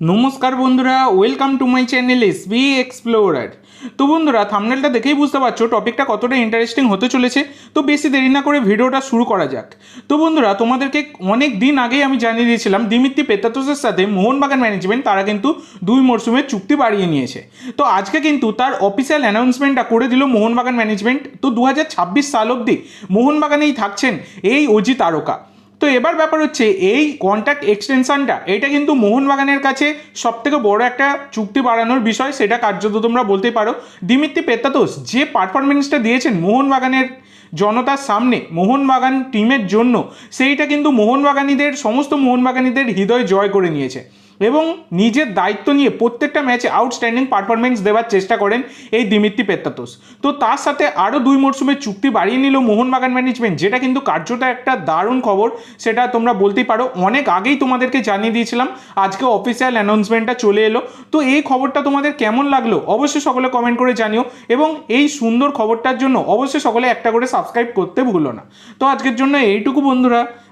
নমস্কার বন্ধুরা welcome to my channel S B explorer তো বন্ধুরা থামনেলটা দেখেই বুঝতে পারছ টপিকটা কতটা ইন্টারেস্টিং হতে চলেছে, তো বেশি দেরি না করে ভিডিওটা শুরু করা যাক। তো বন্ধুরা, তোমাদেরকে অনেক দিন আগেই আমি জানিয়ে দিয়েছিলাম, দিমিত্রি পেতাতোসের সাথে মোহনবাগান ম্যানেজমেন্ট তারা কিন্তু দুই মরশুমের চুক্তি বাড়িয়ে নিয়েছে। তো আজকে কিন্তু তার অফিসিয়াল অ্যানাউন্সমেন্টটা করে দিল মোহনবাগান ম্যানেজমেন্ট তো দু হাজার ছাব্বিশ সাল অবধি মোহনবাগানেই থাকছেন এই অজি তারকা। তো এবার ব্যাপার হচ্ছে, এই কন্ট্যাক্ট এক্সটেনশনটা এটা কিন্তু মোহনবাগানের কাছে সব থেকে বড় একটা চুক্তি বাড়ানোর বিষয়, সেটা কার্যত তোমরা বলতে পারো। দিমিত্রি পেত্তাতোষ যে পারফরমেন্সটা দিয়েছেন মোহনবাগানের জনতার সামনে, মোহনবাগান টিমের জন্য, সেইটা কিন্তু মোহনবাগানীদের, সমস্ত মোহনবাগানীদের হৃদয় জয় করে নিয়েছে। এবং নিজের দায়িত্ব নিয়ে প্রত্যেকটা ম্যাচে আউটস্ট্যান্ডিং পারফরমেন্স দেওয়ার চেষ্টা করেন এই দিমিত্রি পেত্তাতোস তো তার সাথে আরও দুই মরশুমের চুক্তি বাড়িয়ে নিল মোহনবাগান ম্যানেজমেন্ট যেটা কিন্তু কার্যত একটা দারুণ খবর, সেটা তোমরা বলতেই পারো। অনেক আগেই তোমাদেরকে জানিয়ে দিয়েছিলাম, আজকে অফিসিয়াল অ্যানাউন্সমেন্টটা চলে এলো। তো এই খবরটা তোমাদের কেমন লাগল অবশ্যই সকলে কমেন্ট করে জানিও এবং এই সুন্দর খবরটার জন্য অবশ্যই সকলে একটা করে সাবস্ক্রাইব করতে ভুলো না। তো আজকের জন্য এইটুকু বন্ধুরা